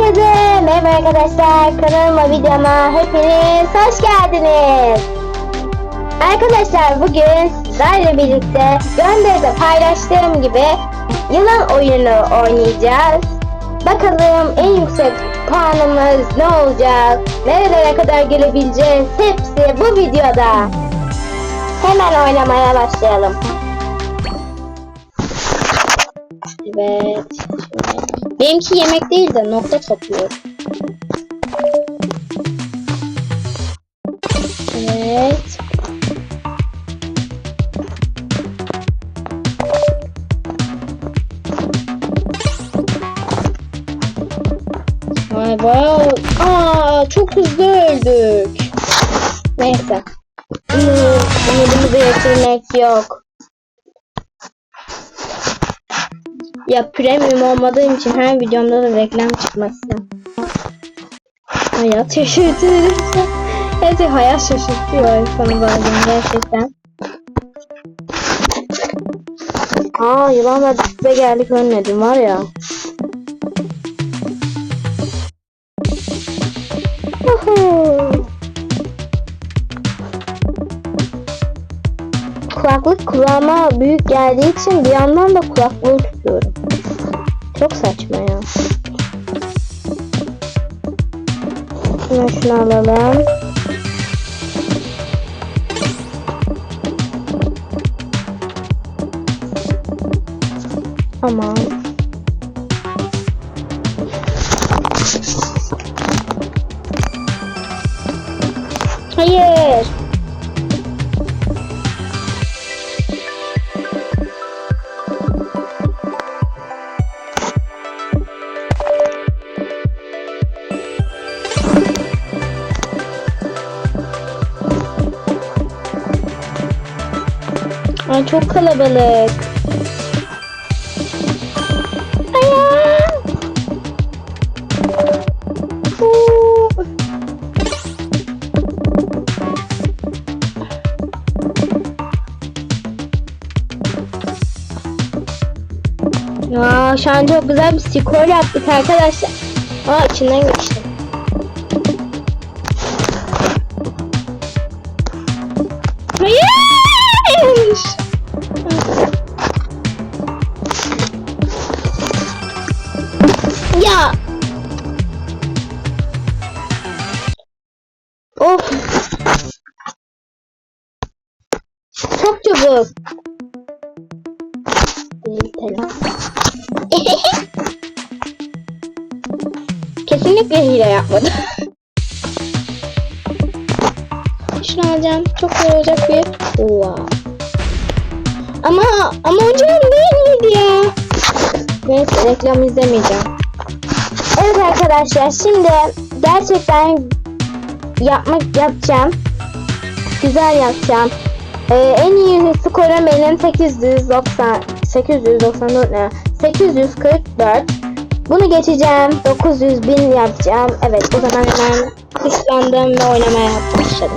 Herkese merhaba arkadaşlar. Kanalıma videoma hepiniz hoş geldiniz. Arkadaşlar bugün sizlerle birlikte gönderide paylaştığım gibi yılan oyunu oynayacağız. Bakalım en yüksek puanımız ne olacak? Nerelere kadar gelebileceğiz? Hepsi bu videoda. Hemen oynamaya başlayalım. Evet. Benimki yemek değil de nokta topluyor. Evet. Vay vay. Aa çok hızlı öldük. Neyse. Hmm, Umudumuzu yitirmek yok. Ya premium olmadığım için her videomda da reklam çıkmasın. Hayat şaşırtıyor. Evet hayat şaşırtıyor insanı bazen gerçekten. Aa yılanla dibe geldik ölmedim var ya. Kulaklık kulağıma büyük geldiği için bir yandan da kulaklığı tutuyorum. Çok saçma ya. Hemen şunu alalım. Tamam. Hayır. Çok kalabalık. Ayağım. Huu. Ya şu an çok güzel bir skor yaptık arkadaşlar. Aa içinden geçtim. Kesinlikle hile yapmadım. Şunu alacağım. Çok güzel olacak bir. Wow. Ama ama hocam değil miydi ya? Neyse reklam izlemeyeceğim. Evet arkadaşlar şimdi gerçekten yapmak yapacağım. Güzel yapacağım. Ee, en iyi skorum benim 890 894 ne? 844. Bunu geçeceğim. 900 bin yapacağım. Evet o zaman hemen kışlandım ve oynamaya başladım.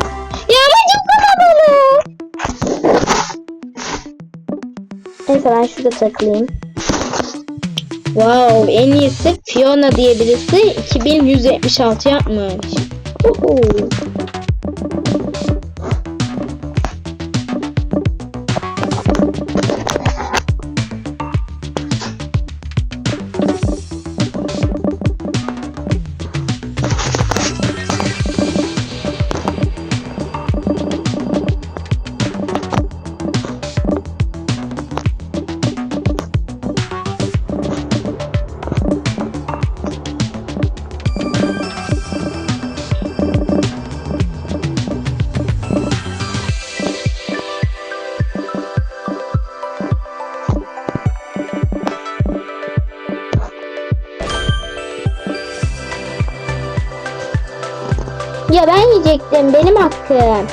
Ya ama çok kalabalık. Neyse ben şurada takılayım. Wow en iyisi Fiona diye birisi 2176 yapmış. Uhu. Ben yiyecektim. Benim hakkım.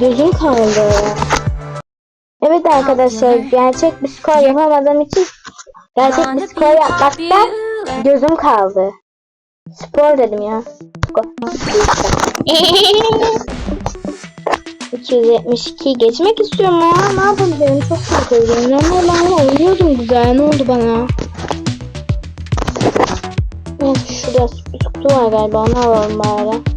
Gözüm kaldı. Evet arkadaşlar gerçek bir skor yapamadığım için gerçek bir skor yapmakta gözüm kaldı. Spor dedim ya. Skor. 272 geçmek istiyorum ya. Ne yapabilirim? Çok korkuyorum. Normal ben oynuyordum güzel. Ne oldu bana? Neyse şurada kutu var galiba. Onu alalım bari.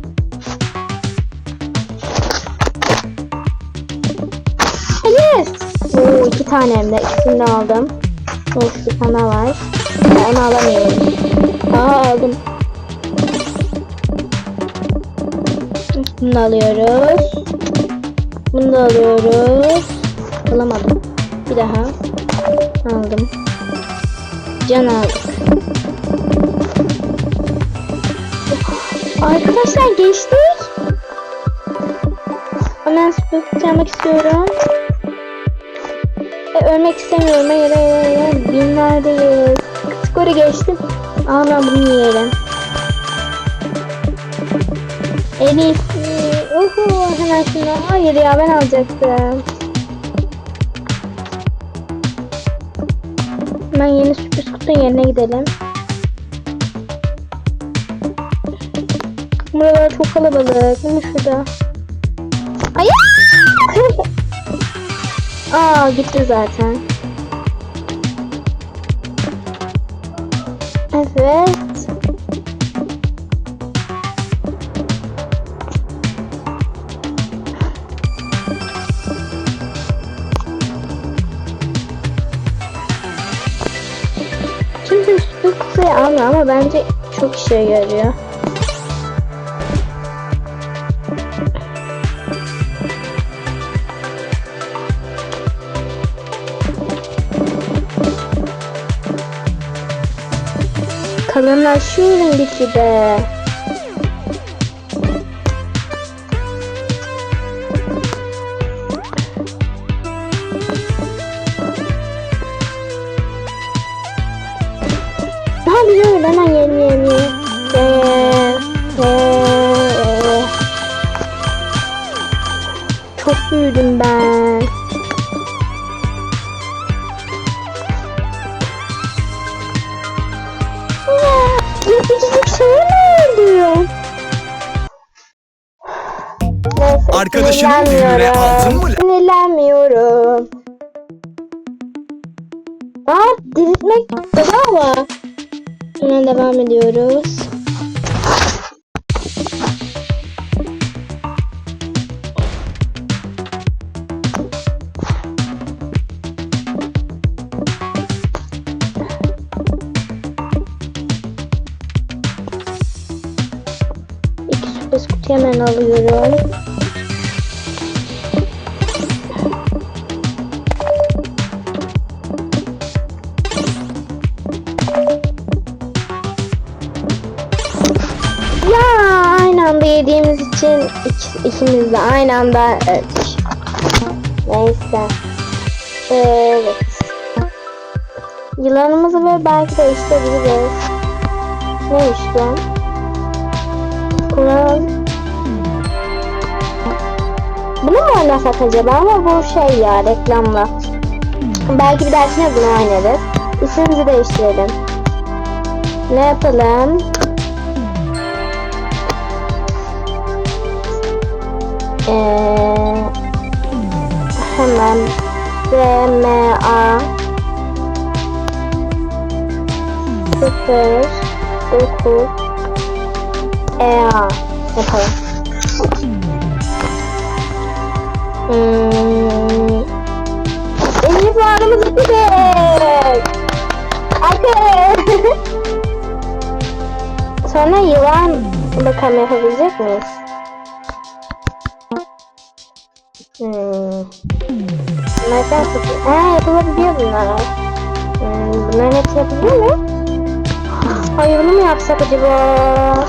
Yes! Oo, iki tane hem de. İkisini de aldım. Neyse daha var. Ben onu alamıyorum. Aa aldım. Bunu da alıyoruz. Bunu da alıyoruz. Alamadım. Bir daha. Aldım. Can aldık. Arkadaşlar geçtik. Hemen süpürge almak istiyorum. E, ölmek istemiyorum. Hayır hayır hayır. Binlerdeyiz. Skoru geçtim. Aa bunu yerim. Elif. Uhu, hemen şunu. Hayır ya ben alacaktım. Hemen yeni sürpriz kutunun yerine gidelim. Buralar çok kalabalık. Ama şurada. Ay! Aa gitti zaten. Evet. Kimse süper kupayı almıyor ama bence çok işe yarıyor. Kalınlaşıyorum gitgide. Daha biliyorum hemen yeni yeni. Ee. Çok büyüdüm ben. Sinirlenmiyorum. mı- Sinirlenmiyorum. Aa, diriltmek bedava. Hemen devam ediyoruz. İki sürpriz kutu hemen alıyorum. İk- ikimiz de aynı anda öldük. Neyse. Evet. Yılanımızı böyle belki değiştirebiliriz. Neymiş bu? Kullanalım. Bunu mu oynasak acaba ama bu şey ya reklamla. Belki bir dahakine bunu oynarız. İsmimizi değiştirelim. Ne yapalım? Ee, hemen SMA 0 9 EA yapalım. Hmm. Elif varımız bitecek. Arkadaşlar. Sonra yılan bakalım yapabilecek miyiz? Hmm. Bunlardan sıfır. Aa yapılabiliyor bunlar. Hmm, bunların hepsi yapılıyor mu? Ay bunu mu yapsak acaba?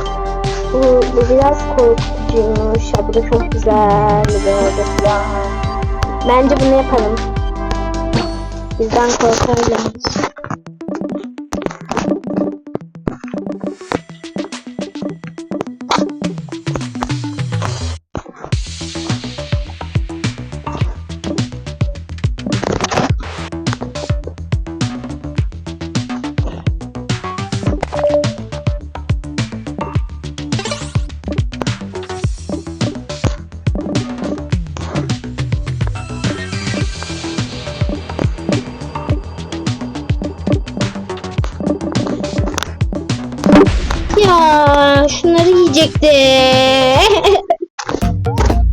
Bu, bu biraz korkutucuymuş. Ya bu da çok güzel. Böyle ya. Bence bunu yapalım. Bizden korkarlar. şunları yiyecekti.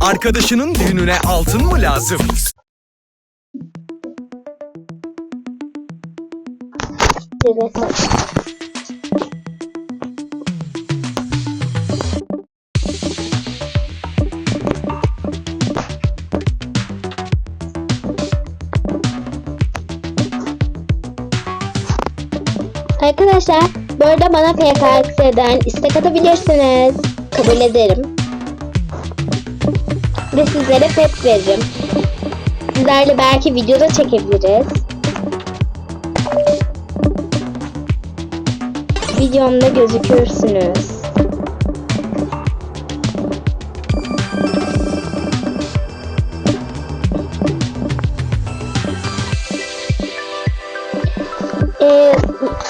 Arkadaşının düğününe altın mı lazım? evet. Arkadaşlar bu arada bana PKX'den istek atabilirsiniz. Kabul ederim. Ve sizlere pet veririm. Sizlerle belki videoda çekebiliriz. Videomda gözükürsünüz.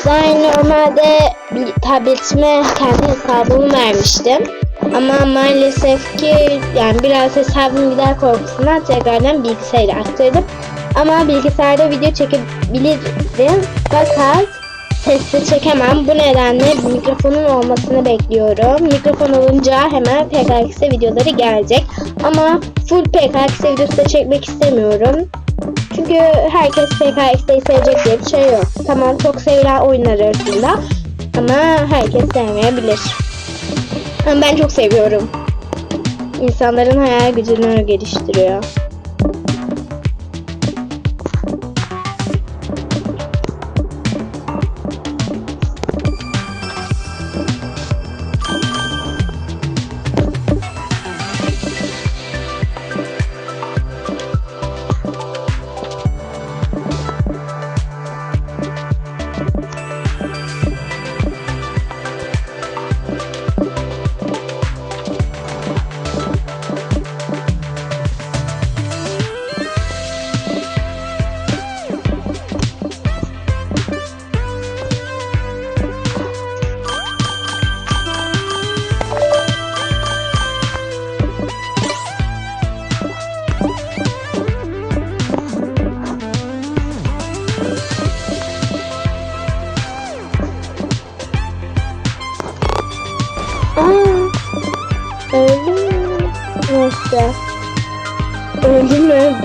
Ben normalde bir tabletime kendi hesabımı vermiştim. Ama maalesef ki yani biraz hesabım gider korkusundan tekrardan bilgisayara aktardım. Ama bilgisayarda video çekebilirim fakat sesli çekemem. Bu nedenle mikrofonun olmasını bekliyorum. Mikrofon olunca hemen PKX videoları gelecek. Ama full PKX videosu da çekmek istemiyorum. Çünkü herkes PKX'yi sevecek diye bir şey yok. Tamam çok sevilen oyunlar arasında ama herkes sevmeyebilir. Ama ben çok seviyorum. İnsanların hayal gücünü geliştiriyor.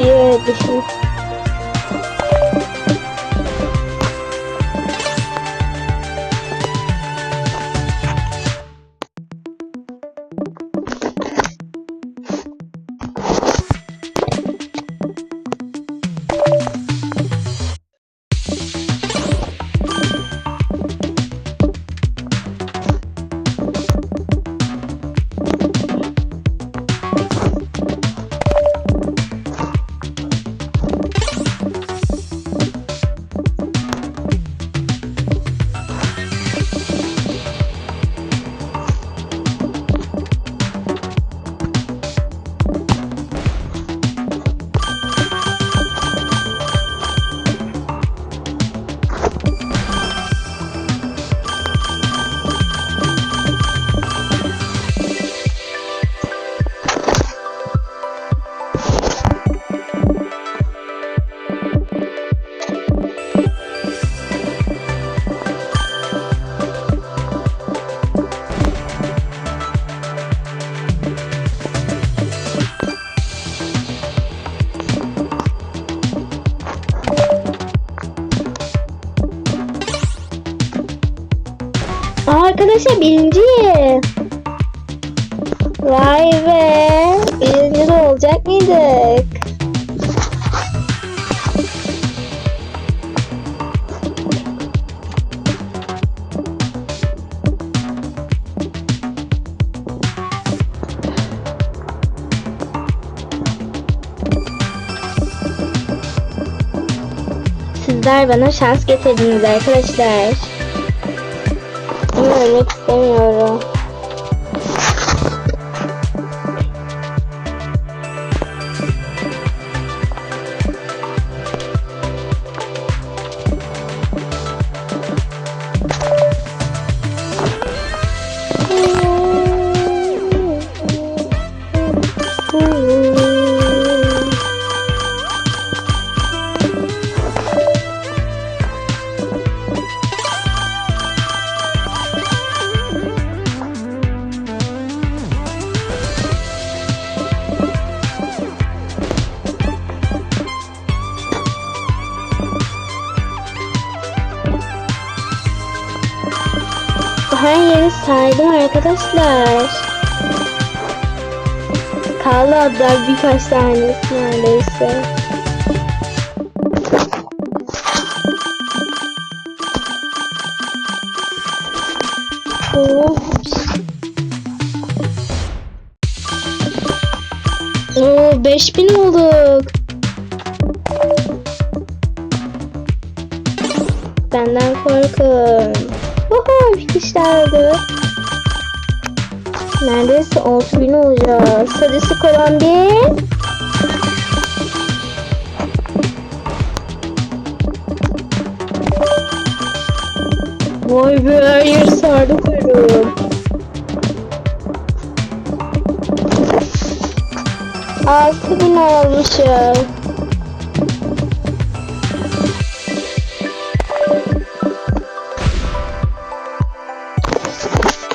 Öldü birinciyim. Vay be. Birinci de olacak mıydık? Sizler bana şans getirdiniz arkadaşlar. Ama ölmek istemiyorum. Arkadaşlar. Kaldı hatta birkaç tanesi neredeyse. Of. Oo 5000 olduk. Benden korkun. Oho kişiler oldu. Neredeyse 6000 olacağız. Hadi skoran bir. Vay be her yer sardı kuyruğum. Altı bin olmuşum.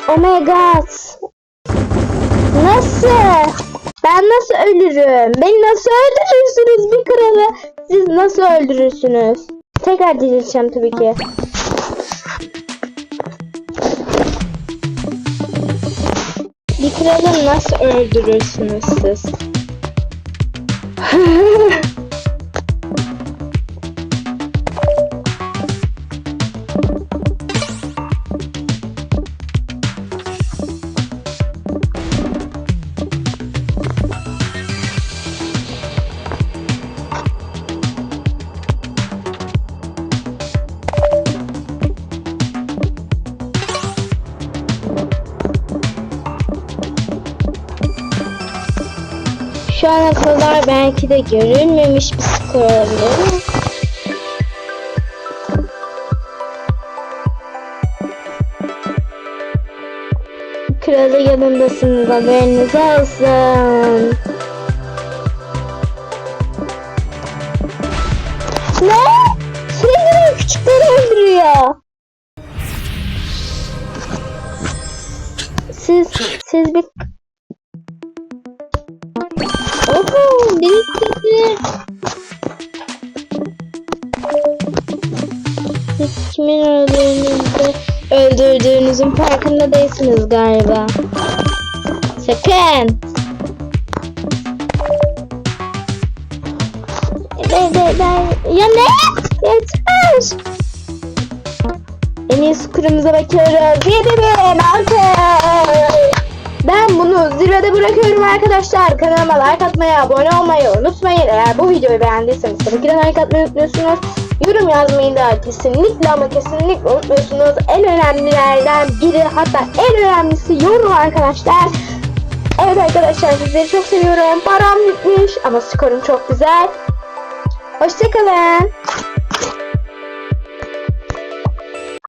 Oh my god. Nasıl? Ben nasıl ölürüm? Beni nasıl öldürürsünüz bir kralı? Siz nasıl öldürürsünüz? Tekrar dirileceğim tabii ki. Bir kralı nasıl öldürürsünüz siz? belki de görülmemiş bir skor olabilir? Kralı yanındasınız haberiniz olsun. Ne? Sürekli küçükleri öldürüyor. Siz, siz bir Oho, biriktirdi. Siz kimin öldürdüğünüzde öldürdüğünüzün farkında değilsiniz galiba. Sakın. Ben, ben, ben. Ya ne? Yeter. En iyisi kurumuza bakıyoruz. Yedi bin altı. Ben bunu zirvede bırakıyorum arkadaşlar. Kanalıma like atmayı, abone olmayı unutmayın. Eğer bu videoyu beğendiyseniz tabii ki de like atmayı unutmuyorsunuz. Yorum yazmayı da kesinlikle ama kesinlikle unutmuyorsunuz. En önemlilerden biri hatta en önemlisi yorum arkadaşlar. Evet arkadaşlar sizleri çok seviyorum. Param bitmiş ama skorum çok güzel. Hoşçakalın.